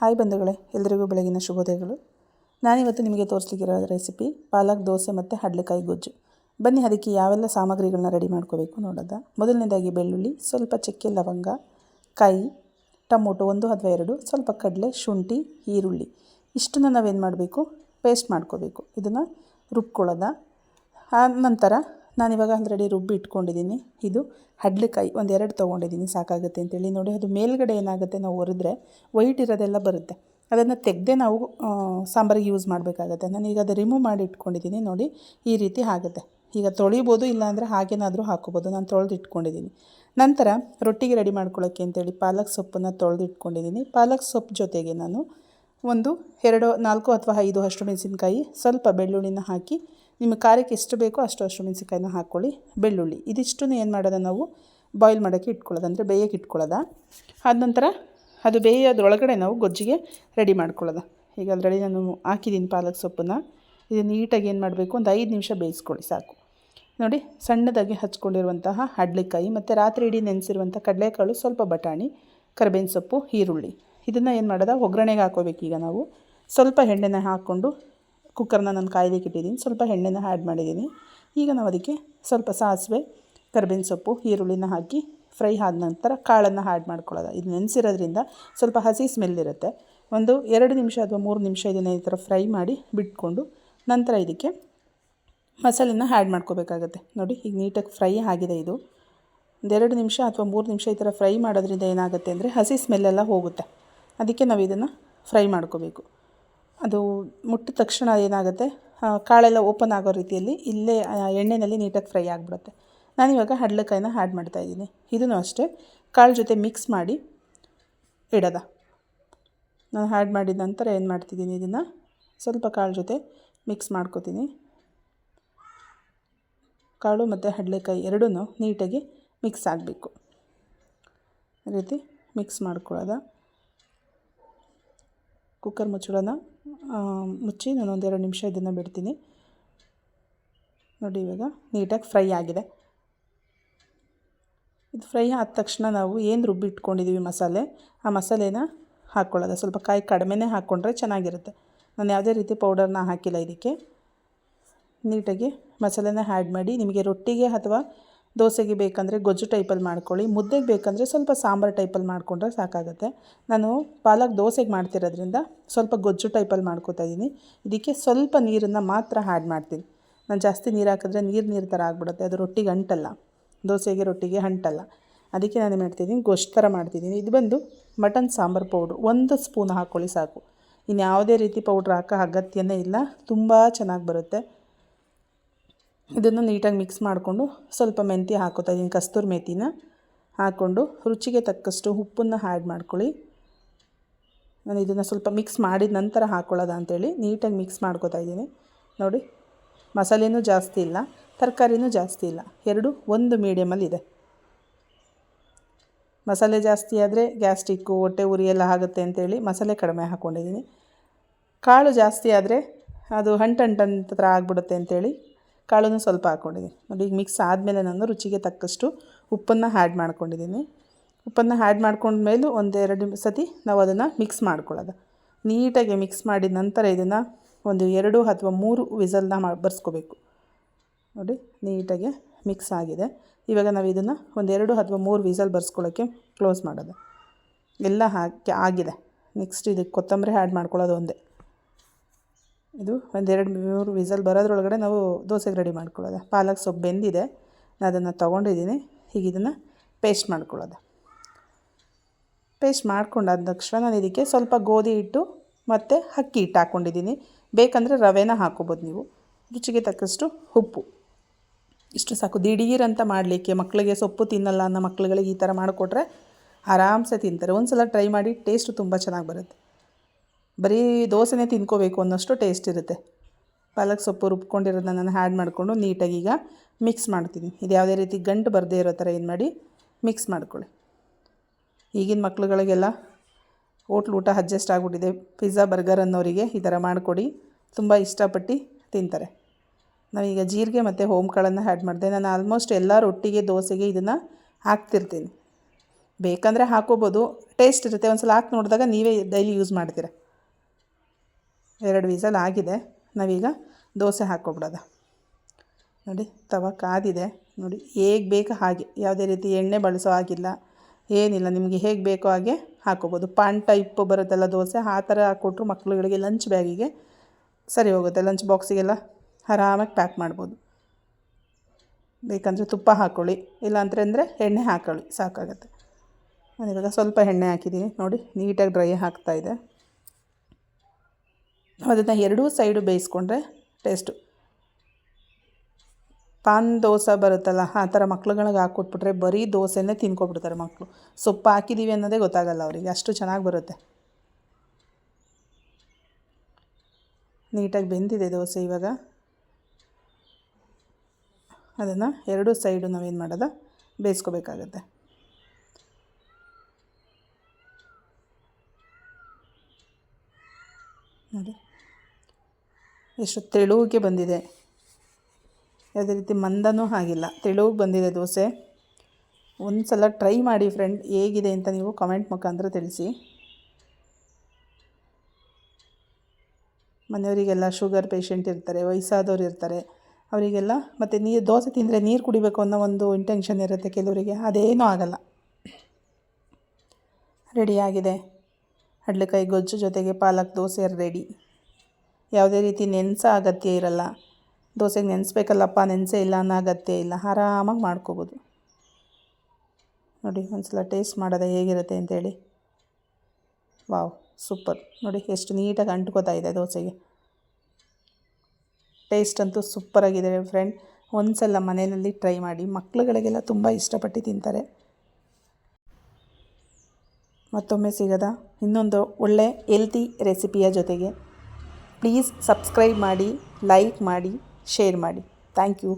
Hi ಬಂಧುಗಳೇ ಎಲ್ಲರಿಗೂ ಬೆಳಗಿನ ಶುಭೋದಯಗಳು. ನಾನಿವತ್ತು ನಿಮಗೆ ತೋರಿಸ್ಲಿಕ್ಕಿರೋ ರೆಸಿಪಿ ಪಾಲಕ್ ದೋಸೆ ಮತ್ತು ಹಡ್ಲೆಕಾಯಿ ಗೊಜ್ಜು. ಬನ್ನಿ ಅದಕ್ಕೆ ಯಾವೆಲ್ಲ ಸಾಮಗ್ರಿಗಳನ್ನ ರೆಡಿ ಮಾಡ್ಕೋಬೇಕು ನೋಡೋದ. ಮೊದಲನೇದಾಗಿ ಬೆಳ್ಳುಳ್ಳಿ, ಸ್ವಲ್ಪ ಚಕ್ಕೆ ಲವಂಗ ಕಾಯಿ ಟೊಮೊಟೊ ಒಂದು ಅಥವಾ ಎರಡು, ಸ್ವಲ್ಪ ಕಡಲೆ, ಶುಂಠಿ, ಈರುಳ್ಳಿ. ಇಷ್ಟನ್ನು ನಾವೇನು ಮಾಡಬೇಕು? ಪೇಸ್ಟ್ ಮಾಡ್ಕೋಬೇಕು. ಇದನ್ನು ರುಬ್ಕೊಳ್ಳೋದ. ಆ ನಂತರ ನಾನಿವಾಗ ಆಲ್ರೆಡಿ ರುಬ್ಬಿ ಇಟ್ಕೊಂಡಿದ್ದೀನಿ. ಇದು ಹಡ್ಲಕಾಯಿ ಒಂದೆರಡು ತೊಗೊಂಡಿದ್ದೀನಿ, ಸಾಕಾಗುತ್ತೆ ಅಂತೇಳಿ. ನೋಡಿ, ಅದು ಮೇಲ್ಗಡೆ ಏನಾಗುತ್ತೆ ನಾವು ಒರೆದ್ರೆ ವೈಟ್ ಇರೋದೆಲ್ಲ ಬರುತ್ತೆ. ಅದನ್ನು ತೆಗೆದೇ ನಾವು ಸಾಂಬಾರಿಗೆ ಯೂಸ್ ಮಾಡಬೇಕಾಗತ್ತೆ. ನಾನೀಗ ಅದು ರಿಮೂವ್ ಮಾಡಿ ಇಟ್ಕೊಂಡಿದ್ದೀನಿ. ನೋಡಿ, ಈ ರೀತಿ ಆಗುತ್ತೆ. ಈಗ ತೊಳಿಬೋದು, ಇಲ್ಲಾಂದರೆ ಹಾಗೇನಾದರೂ ಹಾಕೋಬೋದು. ನಾನು ತೊಳೆದು ಇಟ್ಕೊಂಡಿದ್ದೀನಿ. ನಂತರ ರೊಟ್ಟಿಗೆ ರೆಡಿ ಮಾಡ್ಕೊಳ್ಳೋಕ್ಕೆ ಅಂತೇಳಿ ಪಾಲಕ್ ಸೊಪ್ಪನ್ನು ತೊಳೆದು ಇಟ್ಕೊಂಡಿದ್ದೀನಿ. ಪಾಲಕ್ ಸೊಪ್ಪು ಜೊತೆಗೆ ನಾನು ಒಂದು ಎರಡು, ನಾಲ್ಕು ಅಥವಾ ಐದು ಹಸಿರು ಮೆಣಸಿನ್ಕಾಯಿ, ಸ್ವಲ್ಪ ಬೆಳ್ಳುಳ್ಳಿನ ಹಾಕಿ ನಿಮ್ಮ ಖಾರಕ್ಕೆ ಎಷ್ಟು ಬೇಕೋ ಅಷ್ಟು ಅಷ್ಟು ಮೆಣಸಿಕಾಯಿನ ಹಾಕ್ಕೊಳ್ಳಿ, ಬೆಳ್ಳುಳ್ಳಿ. ಇದಿಷ್ಟನ್ನು ಏನು ಮಾಡೋದು ನಾವು? ಬಾಯ್ಲ್ ಮಾಡೋಕ್ಕೆ ಇಟ್ಕೊಳ್ಳೋದು, ಅಂದರೆ ಬೇಯಕ್ಕೆ ಇಟ್ಕೊಳ್ಳೋದ. ಆದ ನಂತರ ಅದು ಬೇಯೋದ್ರೊಳಗಡೆ ನಾವು ಗೊಜ್ಜಿಗೆ ರೆಡಿ ಮಾಡ್ಕೊಳ್ಳೋದು. ಈಗ ಅದರಲ್ಲಿ ನಾನು ಹಾಕಿದ್ದೀನಿ ಪಾಲಕ್ ಸೊಪ್ಪನ್ನು. ಇದು ನೀಟಾಗಿ ಏನು ಮಾಡಬೇಕು? ಒಂದು ಐದು ನಿಮಿಷ ಬೇಯಿಸ್ಕೊಳ್ಳಿ, ಸಾಕು. ನೋಡಿ, ಸಣ್ಣದಾಗಿ ಹಚ್ಕೊಂಡಿರುವಂತಹ ಹಡ್ಲೆಕಾಯಿ, ಮತ್ತು ರಾತ್ರಿ ಇಡೀ ನೆನೆಸಿರುವಂಥ ಕಡಲೆಕಾಳು, ಸ್ವಲ್ಪ ಬಟಾಣಿ, ಕರಿಬೇವಿನ ಸೊಪ್ಪು, ಈರುಳ್ಳಿ. ಇದನ್ನು ಏನು ಮಾಡೋದ? ಒಗ್ಗರಣೆಗೆ ಈಗ ನಾವು. ಸ್ವಲ್ಪ ಎಣ್ಣೆನ ಹಾಕ್ಕೊಂಡು ಕುಕ್ಕರ್ನ ನಾನು ಕಾಯಲಿಕ್ಕೆ ಇಟ್ಟಿದ್ದೀನಿ. ಸ್ವಲ್ಪ ಎಣ್ಣೆನ ಆ್ಯಡ್ ಮಾಡಿದ್ದೀನಿ. ಈಗ ನಾವು ಅದಕ್ಕೆ ಸ್ವಲ್ಪ ಸಾಸಿವೆ, ಕರ್ಬೇವಿನ ಸೊಪ್ಪು, ಈರುಳ್ಳಿನ ಹಾಕಿ ಫ್ರೈ ಆದ ನಂತರ ಕಾಳನ್ನು ಆ್ಯಡ್ ಮಾಡ್ಕೊಳ್ಳೋದು. ಇದು ನೆನೆಸಿರೋದ್ರಿಂದ ಸ್ವಲ್ಪ ಹಸಿ ಸ್ಮೆಲ್ ಇರುತ್ತೆ. ಒಂದು ಎರಡು ನಿಮಿಷ ಅಥವಾ ಮೂರು ನಿಮಿಷ ಇದನ್ನು ಈ ಥರ ಫ್ರೈ ಮಾಡಿ ಬಿಟ್ಕೊಂಡು ನಂತರ ಇದಕ್ಕೆ ಮಸಾಲೆನ ಆ್ಯಡ್ ಮಾಡ್ಕೋಬೇಕಾಗತ್ತೆ. ನೋಡಿ, ಈಗ ನೀಟಾಗಿ ಫ್ರೈ ಆಗಿದೆ ಇದು. ಒಂದೆರಡು ನಿಮಿಷ ಅಥವಾ ಮೂರು ನಿಮಿಷ ಈ ಥರ ಫ್ರೈ ಮಾಡೋದ್ರಿಂದ ಏನಾಗುತ್ತೆ ಅಂದರೆ ಹಸಿ ಸ್ಮೆಲ್ಲೆಲ್ಲ ಹೋಗುತ್ತೆ. ಅದಕ್ಕೆ ನಾವು ಇದನ್ನು ಫ್ರೈ ಮಾಡ್ಕೋಬೇಕು. ಅದು ಮುಟ್ಟಿದ ತಕ್ಷಣ ಏನಾಗುತ್ತೆ? ಕಾಳೆಲ್ಲ ಓಪನ್ ಆಗೋ ರೀತಿಯಲ್ಲಿ ಇಲ್ಲೇ ಆ, ಎಣ್ಣೆಯಲ್ಲಿ ನೀಟಾಗಿ ಫ್ರೈ ಆಗಿಬಿಡುತ್ತೆ. ನಾನಿವಾಗ ಹಡ್ಲಕಾಯಿನ ಆ್ಯಡ್ ಮಾಡ್ತಾಯಿದ್ದೀನಿ ಇದನ್ನು ಅಷ್ಟೇ. ಕಾಳು ಜೊತೆ ಮಿಕ್ಸ್ ಮಾಡಿ ಇಡೋದ? ನಾನು ಆ್ಯಡ್ ಮಾಡಿದ ನಂತರ ಏನು ಮಾಡ್ತಿದ್ದೀನಿ ಇದನ್ನು? ಸ್ವಲ್ಪ ಕಾಳು ಜೊತೆ ಮಿಕ್ಸ್ ಮಾಡ್ಕೋತೀನಿ. ಕಾಳು ಮತ್ತು ಹಡ್ಲೆಕಾಯಿ ಎರಡೂ ನೀಟಾಗಿ ಮಿಕ್ಸ್ ಆಗಬೇಕು. ಈ ರೀತಿ ಮಿಕ್ಸ್ ಮಾಡ್ಕೊಳ್ಳೋದ? ಕುಕ್ಕರ್ ಮುಚ್ಚಳನ ಮುಚ್ಚಿ ನಾನು ಒಂದೆರಡು ನಿಮಿಷ ಇದನ್ನು ಬಿಡ್ತೀನಿ. ನೋಡಿ ಇವಾಗ ನೀಟಾಗಿ ಫ್ರೈ ಆಗಿದೆ. ಇದು ಫ್ರೈ ಆದ ತಕ್ಷಣ ನಾವು ಏನು ರುಬ್ಬಿಟ್ಕೊಂಡಿದ್ದೀವಿ ಮಸಾಲೆ, ಆ ಮಸಾಲೆನ ಹಾಕ್ಕೊಳ್ಳೋದು ಸ್ವಲ್ಪ ಕಾಯಿ ಕಡಿಮೆನೇ ಹಾಕ್ಕೊಂಡ್ರೆ ಚೆನ್ನಾಗಿರುತ್ತೆ. ನಾನು ಯಾವುದೇ ರೀತಿ ಪೌಡರ್ನ ಹಾಕಿಲ್ಲ ಇದಕ್ಕೆ. ನೀಟಾಗಿ ಮಸಾಲೆನ ಆ್ಯಡ್ ಮಾಡಿ, ನಿಮಗೆ ರೊಟ್ಟಿಗೆ ಅಥವಾ ದೋಸೆಗೆ ಬೇಕಂದರೆ ಗೊಜ್ಜು ಟೈಪಲ್ಲಿ ಮಾಡ್ಕೊಳ್ಳಿ, ಮುದ್ದೆಗೆ ಬೇಕಂದರೆ ಸ್ವಲ್ಪ ಸಾಂಬಾರು ಟೈಪಲ್ಲಿ ಮಾಡಿಕೊಂಡ್ರೆ ಸಾಕಾಗುತ್ತೆ. ನಾನು ಪಾಲಕ್ ದೋಸೆಗೆ ಮಾಡ್ತಿರೋದ್ರಿಂದ ಸ್ವಲ್ಪ ಗೊಜ್ಜು ಟೈಪಲ್ಲಿ ಮಾಡ್ಕೋತಾ ಇದ್ದೀನಿ. ಇದಕ್ಕೆ ಸ್ವಲ್ಪ ನೀರನ್ನು ಮಾತ್ರ ಆ್ಯಡ್ ಮಾಡ್ತೀನಿ. ನಾನು ಜಾಸ್ತಿ ನೀರು ಹಾಕಿದ್ರೆ ನೀರು ನೀರು ಥರ ಆಗಿಬಿಡುತ್ತೆ, ಅದು ರೊಟ್ಟಿಗೆ ಅಂಟಲ್ಲ, ದೋಸೆಗೆ ರೊಟ್ಟಿಗೆ ಅಂಟಲ್ಲ. ಅದಕ್ಕೆ ನಾನು ಮಾಡ್ತಿದ್ದೀನಿ ಗೊಜ್ಜು ಥರ ಮಾಡ್ತಿದ್ದೀನಿ. ಇದು ಬಂದು ಮಟನ್ ಸಾಂಬಾರು ಪೌಡ್ರು, ಒಂದು ಸ್ಪೂನ್ ಹಾಕ್ಕೊಳ್ಳಿ ಸಾಕು. ಇನ್ನು ಯಾವುದೇ ರೀತಿ ಪೌಡ್ರ್ ಹಾಕೋ ಅಗತ್ಯನೇ ಇಲ್ಲ, ತುಂಬ ಚೆನ್ನಾಗಿ ಬರುತ್ತೆ. ಇದನ್ನು ನೀಟಾಗಿ ಮಿಕ್ಸ್ ಮಾಡಿಕೊಂಡು ಸ್ವಲ್ಪ ಮೆಂತಿ ಹಾಕೋತಾ ಇದ್ದೀನಿ, ಕಸ್ತೂರಿ ಮೆಥಿನ ಹಾಕ್ಕೊಂಡು ರುಚಿಗೆ ತಕ್ಕಷ್ಟು ಉಪ್ಪನ್ನು ಆ್ಯಡ್ ಮಾಡ್ಕೊಳ್ಳಿ. ನಾನು ಇದನ್ನು ಸ್ವಲ್ಪ ಮಿಕ್ಸ್ ಮಾಡಿದ ನಂತರ ಹಾಕ್ಕೊಳ್ಳೋದ ಅಂತೇಳಿ ನೀಟಾಗಿ ಮಿಕ್ಸ್ ಮಾಡ್ಕೋತಾ ಇದ್ದೀನಿ. ನೋಡಿ, ಮಸಾಲೆನೂ ಜಾಸ್ತಿ ಇಲ್ಲ, ತರಕಾರಿನೂ ಜಾಸ್ತಿ ಇಲ್ಲ, ಎರಡು ಒಂದು ಮೀಡಿಯಮಲ್ಲಿದೆ ಮಸಾಲೆ ಜಾಸ್ತಿ ಆದರೆ ಗ್ಯಾಸ್ಟಿಕ್ಕು ಹೊಟ್ಟೆ ಉರಿ ಎಲ್ಲ ಆಗುತ್ತೆ ಅಂತೇಳಿ ಮಸಾಲೆ ಕಡಿಮೆ ಹಾಕ್ಕೊಂಡಿದ್ದೀನಿ ಕಾಳು ಜಾಸ್ತಿ ಆದರೆ ಅದು ಹಂಟಂಟಂತ ಥರ ಆಗಿಬಿಡುತ್ತೆ ಅಂತೇಳಿ ಕಾಳನ್ನು ಸ್ವಲ್ಪ ಹಾಕ್ಕೊಂಡಿದ್ದೀನಿ ನೋಡಿ, ಈಗ ಮಿಕ್ಸ್ ಆದಮೇಲೆ ನಾನು ರುಚಿಗೆ ತಕ್ಕಷ್ಟು ಉಪ್ಪನ್ನು ಆ್ಯಡ್ ಮಾಡ್ಕೊಂಡಿದ್ದೀನಿ. ಉಪ್ಪನ್ನು ಆ್ಯಡ್ ಮಾಡ್ಕೊಂಡ್ಮೇಲೂ ಒಂದೆರಡು ಸತಿ ನಾವು ಅದನ್ನು ಮಿಕ್ಸ್ ಮಾಡ್ಕೊಳ್ಳೋದು. ನೀಟಾಗಿ ಮಿಕ್ಸ್ ಮಾಡಿದ ನಂತರ ಇದನ್ನು ಒಂದು ಎರಡು ಅಥವಾ ಮೂರು ವಿಸಲ್ನ ಮಾ, ಬರ್ಸ್ಕೋಬೇಕು. ನೋಡಿ, ನೀಟಾಗಿ ಮಿಕ್ಸ್ ಆಗಿದೆ. ಇವಾಗ ನಾವು ಇದನ್ನು ಒಂದೆರಡು ಅಥವಾ ಮೂರು ವಿಸಲ್ ಬರ್ಸ್ಕೊಳ್ಳೋಕ್ಕೆ ಕ್ಲೋಸ್ ಮಾಡೋದು. ಎಲ್ಲ ಹಾಕಿ, ಆಗಿದೆ. ನೆಕ್ಸ್ಟ್ ಇದಕ್ಕೆ ಕೊತ್ತಂಬರಿ ಆ್ಯಡ್ ಮಾಡ್ಕೊಳ್ಳೋದು ಒಂದೇ. ಇದು ಒಂದೆರಡು ಮೂರು ವಿಸಲ್ ಬರೋದ್ರೊಳಗಡೆ ನಾವು ದೋಸೆಗೆ ರೆಡಿ ಮಾಡ್ಕೊಳ್ಳೋದು. ಪಾಲಕ್ ಸೊಪ್ಪು ಬೆಂದಿದೆ. ನಾನು ಅದನ್ನು ತೊಗೊಂಡಿದ್ದೀನಿ. ಈಗ ಇದನ್ನು ಪೇಸ್ಟ್ ಮಾಡ್ಕೊಳ್ಳೋದು. ಪೇಸ್ಟ್ ಮಾಡ್ಕೊಂಡಾದ ತಕ್ಷಣ ನಾನು ಇದಕ್ಕೆ ಸ್ವಲ್ಪ ಗೋಧಿ ಹಿಟ್ಟು ಮತ್ತು ಅಕ್ಕಿ ಹಿಟ್ಟು ಹಾಕ್ಕೊಂಡಿದ್ದೀನಿ. ಬೇಕಂದರೆ ರವೆನ ಹಾಕೋಬೋದು ನೀವು. ರುಚಿಗೆ ತಕ್ಕಷ್ಟು ಉಪ್ಪು. ಇಷ್ಟು ಸಾಕು. ದಿಢೀರಂತ ಮಾಡಲಿಕ್ಕೆ ಮಕ್ಕಳಿಗೆ ಸೊಪ್ಪು ತಿನ್ನಲ್ಲ ಅನ್ನೋ ಮಕ್ಕಳುಗಳಿಗೆ ಈ ಥರ ಮಾಡಿಕೊಟ್ರೆ ಆರಾಮ್ಸೆ ತಿಂತಾರೆ. ಒಂದು ಸಲ ಟ್ರೈ ಮಾಡಿ, ಟೇಸ್ಟು ತುಂಬ ಚೆನ್ನಾಗಿ ಬರುತ್ತೆ. ಬರೀ ದೋಸೆನೇ ತಿನ್ಕೋಬೇಕು ಅನ್ನೋಷ್ಟು ಟೇಸ್ಟ್ ಇರುತ್ತೆ. ಪಾಲಕ್ ಸೊಪ್ಪು ರುಬ್ಕೊಂಡಿರೋದನ್ನ ನಾನು ಆ್ಯಡ್ ಮಾಡಿಕೊಂಡು ನೀಟಾಗಿ ಈಗ ಮಿಕ್ಸ್ ಮಾಡ್ತೀನಿ. ಇದು ಯಾವುದೇ ರೀತಿ ಗಂಟು ಬರದೇ ಇರೋ ಥರ ಏನು ಮಾಡಿ ಮಿಕ್ಸ್ ಮಾಡ್ಕೊಳ್ಳಿ. ಈಗಿನ ಮಕ್ಳುಗಳಿಗೆಲ್ಲ ಹೋಟ್ಲು ಊಟ ಅಡ್ಜಸ್ಟ್ ಆಗಿಬಿಟ್ಟಿದೆ. ಪಿಜ್ಜಾ ಬರ್ಗರ್ ಅನ್ನೋರಿಗೆ ಈ ಥರ ಮಾಡಿಕೊಡಿ. ತುಂಬ ಇಷ್ಟಪಟ್ಟು ತಿಂತಾರೆ. ನಾವೀಗ ಜೀರಿಗೆ ಮತ್ತು ಹೋಮ್ ಕಾಳನ್ನು ಆ್ಯಡ್ ಮಾಡಿದೆ. ನಾನು ಆಲ್ಮೋಸ್ಟ್ ಎಲ್ಲ ರೊಟ್ಟಿಗೆ, ದೋಸೆಗೆ ಇದನ್ನು ಹಾಕ್ತಿರ್ತೀನಿ. ಬೇಕಂದರೆ ಹಾಕೋಬೋದು. ಟೇಸ್ಟ್ ಇರುತ್ತೆ. ಒಂದು ಸಲ ಹಾಕಿ ನೋಡಿದಾಗ ನೀವೇ ಡೈಲಿ ಯೂಸ್ ಮಾಡ್ತೀರ. ಎರಡು ವೀಸಲ್ ಆಗಿದೆ. ನಾವೀಗ ದೋಸೆ ಹಾಕ್ಕೊಬಿಡೋದ. ನೋಡಿ, ತವ ಕಾದಿದೆ. ನೋಡಿ, ಹೇಗೆ ಬೇಕು ಹಾಗೆ. ಯಾವುದೇ ರೀತಿ ಎಣ್ಣೆ ಬಳಸೋ ಹಾಗಿಲ್ಲ. ಏನಿಲ್ಲ, ನಿಮಗೆ ಹೇಗೆ ಬೇಕೋ ಹಾಗೆ ಹಾಕ್ಕೋಬೋದು. ಪಾನ್ ಟೈಪ್ ಬರುತ್ತಲ್ಲ ದೋಸೆ, ಆ ಥರ ಹಾಕ್ಕೊಟ್ರು ಮಕ್ಕಳುಗಳಿಗೆ ಲಂಚ್ ಬ್ಯಾಗಿಗೆ ಸರಿ ಹೋಗುತ್ತೆ. ಲಂಚ್ ಬಾಕ್ಸಿಗೆಲ್ಲ ಆರಾಮಾಗಿ ಪ್ಯಾಕ್ ಮಾಡ್ಬೋದು. ಬೇಕಂದರೆ ತುಪ್ಪ ಹಾಕ್ಕೊಳ್ಳಿ ಇಲ್ಲ ಅಂದರೆ ಎಣ್ಣೆ ಹಾಕ್ಕೊಳ್ಳಿ ಸಾಕಾಗುತ್ತೆ. ನಾನಿವಾಗ ಸ್ವಲ್ಪ ಎಣ್ಣೆ ಹಾಕಿದ್ದೀನಿ. ನೋಡಿ, ನೀಟಾಗಿ ಡ್ರೈ ಆಗ್ತಾಯಿದೆ ಅದನ್ನು ಎರಡೂ ಸೈಡು ಬೇಯಿಸ್ಕೊಂಡ್ರೆ ಟೇಸ್ಟು. ಪಾನ್ ದೋಸೆ ಬರುತ್ತಲ್ಲ, ಆ ಥರ ಮಕ್ಳುಗಳಿಗೆ ಹಾಕ್ಕೊಟ್ಬಿಟ್ರೆ ಬರೀ ದೋಸೆನೇ ತಿನ್ಕೊಬಿಡ್ತಾರೆ ಮಕ್ಕಳು ಸೊಪ್ಪು ಹಾಕಿದ್ದೀವಿ ಅನ್ನೋದೇ ಗೊತ್ತಾಗಲ್ಲ ಅವರಿಗೆ, ಅಷ್ಟು ಚೆನ್ನಾಗಿ ಬರುತ್ತೆ. ನೀಟಾಗಿ ಬೆಂದಿದೆ ದೋಸೆ ಇವಾಗ. ಅದನ್ನು ಎರಡೂ ಸೈಡು ನಾವೇನು ಮಾಡೋದ? ಬೇಯಿಸ್ಕೋಬೇಕಾಗತ್ತೆ. ನೋಡಿ. ಎಷ್ಟು ತೆಳುವಿಗೆ ಬಂದಿದೆ? ಯಾವುದೇ ರೀತಿ ಮಂದನೂ ಆಗಿಲ್ಲ. ತೆಳುವಿಗೆ ಬಂದಿದೆ ದೋಸೆ. ಒಂದು ಸಲ ಟ್ರೈ ಮಾಡಿ ಫ್ರೆಂಡ್ ಹೇಗಿದೆ ಅಂತ ನೀವು ಕಮೆಂಟ್ ಮುಖಾಂತರ ತಿಳಿಸಿ. ಮನೆಯವರಿಗೆಲ್ಲ ಶುಗರ್ ಪೇಷಂಟ್ ಇರ್ತಾರೆ, ವಯಸ್ಸಾದವ್ರು ಇರ್ತಾರೆ. ಅವರಿಗೆಲ್ಲ ಮತ್ತು ನೀರು ದೋಸೆ ತಿಂದರೆ ನೀರು ಕುಡಿಬೇಕು ಅನ್ನೋ ಒಂದು ಇಂಟೆನ್ಷನ್ ಇರುತ್ತೆ ಕೆಲವರಿಗೆ. ಅದೇನೂ ಆಗಲ್ಲ. ರೆಡಿಯಾಗಿದೆ ಕಡಲೆಕಾಯಿ ಗೊಜ್ಜು ಜೊತೆಗೆ ಪಾಲಕ್ ದೋಸೆ ರೆಡಿ ಯಾವುದೇ ರೀತಿ ನೆನೆಸೋ ಅಗತ್ಯ ಇರಲ್ಲ. ದೋಸೆಗೆ ನೆನೆಸ್ಬೇಕಲ್ಲಪ್ಪ, ನೆನೆಸೇ ಇಲ್ಲ ಅನ್ನೋ ಅಗತ್ಯ ಇಲ್ಲ. ಆರಾಮಾಗಿ ಮಾಡ್ಕೋಬೋದು. ನೋಡಿ ಒಂದು ಸಲ ಟೇಸ್ಟ್ ಮಾಡೋದ ಹೇಗಿರುತ್ತೆ ಅಂತೇಳಿ. Wow, super. ನೋಡಿ, ಎಷ್ಟು ನೀಟಾಗಿ ಅಂಟ್ಕೋತಾ ಇದೆ ದೋಸೆಗೆ. ಟೇಸ್ಟ್ ಅಂತೂ ಸೂಪರಾಗಿದೆ ಫ್ರೆಂಡ್. ಒಂದು ಸಲ ಮನೆಯಲ್ಲಿ ಟ್ರೈ ಮಾಡಿ. ಮಕ್ಕಳುಗಳಿಗೆಲ್ಲ ತುಂಬ ಇಷ್ಟಪಟ್ಟು ತಿಂತಾರೆ. ಮತ್ತೊಮ್ಮೆ ಸಿಗದ ಇನ್ನೊಂದು ಒಳ್ಳೆ ಹೆಲ್ತಿ ರೆಸಿಪಿಯ ಜೊತೆಗೆ. ಪ್ಲೀಸ್ ಸಬ್ಸ್ಕ್ರೈಬ್ ಮಾಡಿ ಲೈಕ್ ಮಾಡಿ ಶೇರ್ ಮಾಡಿ. Thank you